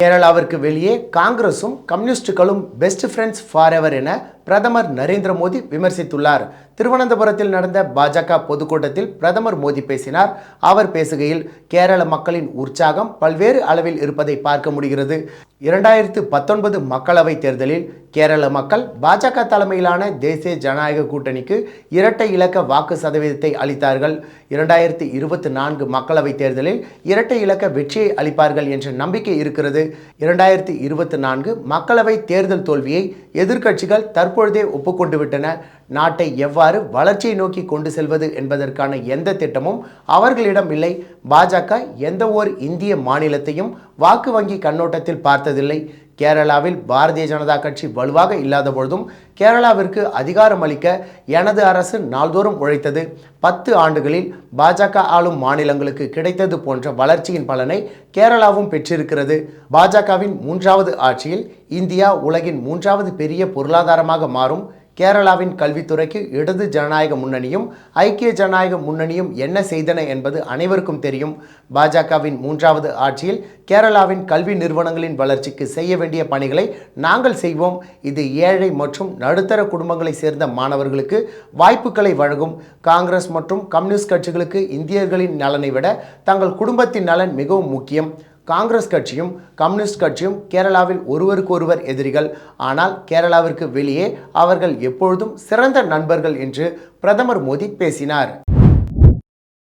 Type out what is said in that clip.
கேரளாவிற்கு வெளியே காங்கிரசும் கம்யூனிஸ்டுகளும் பெஸ்ட் ஃப்ரெண்ட்ஸ் ஃபார் எவர் என பிரதமர் நரேந்திர மோடி விமர்சித்துள்ளார். திருவனந்தபுரத்தில் நடந்த பாஜக பொதுக்கூட்டத்தில் பிரதமர் மோடி பேசினார். அவர் பேசுகையில் கேரள மக்களின் உற்சாகம் பல்வேறு அளவில் இருப்பதை பார்க்க முடிகிறது. இரண்டாயிரத்து பத்தொன்பது மக்களவைத் தேர்தலில் கேரள மக்கள் பாஜக தலைமையிலான தேசிய ஜனநாயக கூட்டணிக்கு இரட்டை இலக்க வாக்கு சதவீதத்தை அளித்தார்கள். இரண்டாயிரத்தி இருபத்தி நான்கு மக்களவைத் தேர்தலில் இரட்டை இலக்க வெற்றியை அளிப்பார்கள் என்ற நம்பிக்கை இருக்கிறது. இரண்டாயிரத்தி இருபத்தி நான்கு மக்களவை தேர்தல் தோல்வியை எதிர்க்கட்சிகள் தற்பொழுதே ஒப்புக்கொண்டு விட்டன. நாட்டை எவ்வாறு வளர்ச்சியை நோக்கி கொண்டு செல்வது என்பதற்கான எந்த திட்டமும் அவர்களிடம் இல்லை. பாஜக எந்த ஓர் இந்திய மாநிலத்தையும் வாக்கு வங்கி கண்ணோட்டத்தில் பார்த்ததில்லை. கேரளாவில் பாரதிய ஜனதா கட்சி வலுவாக இல்லாத பொழுதும் கேரளாவிற்கு அதிகாரம் அளிக்க எனது அரசு நாள்தோறும் உழைத்தது. பத்து ஆண்டுகளில் பாஜக ஆளும் மாநிலங்களுக்கு கிடைத்தது போன்ற வளர்ச்சியின் பலனை கேரளாவும் பெற்றிருக்கிறது. பாஜகவின் மூன்றாவது ஆட்சியில் இந்தியா உலகின் மூன்றாவது பெரிய பொருளாதாரமாக மாறும் கேரளாவின் கல்வித்துறைக்கு இடது ஜனநாயக முன்னணியும் ஐக்கிய ஜனநாயக முன்னணியும் என்ன செய்தன என்பது அனைவருக்கும் தெரியும். பாஜகவின் மூன்றாவது ஆட்சியில் கேரளாவின் கல்வி நிறுவனங்களின் வளர்ச்சிக்கு செய்ய வேண்டிய பணிகளை நாங்கள் செய்வோம். இது ஏழை மற்றும் நடுத்தர குடும்பங்களை சேர்ந்த மாணவர்களுக்கு வாய்ப்புகளை வழங்கும். காங்கிரஸ் மற்றும் கம்யூனிஸ்ட் கட்சிகளுக்கு இந்தியர்களின் நலனை விட தங்கள் குடும்பத்தின் நலன் மிகவும் முக்கியம். காங்கிரஸ் கட்சியும் கம்யூனிஸ்ட் கட்சியும் கேரளாவில் ஒருவருக்கொருவர் எதிரிகள். ஆனால் கேரளாவிற்கு வெளியே அவர்கள் எப்பொழுதும் சிறந்த நண்பர்கள் என்று பிரதமர் மோடி பேசினார்.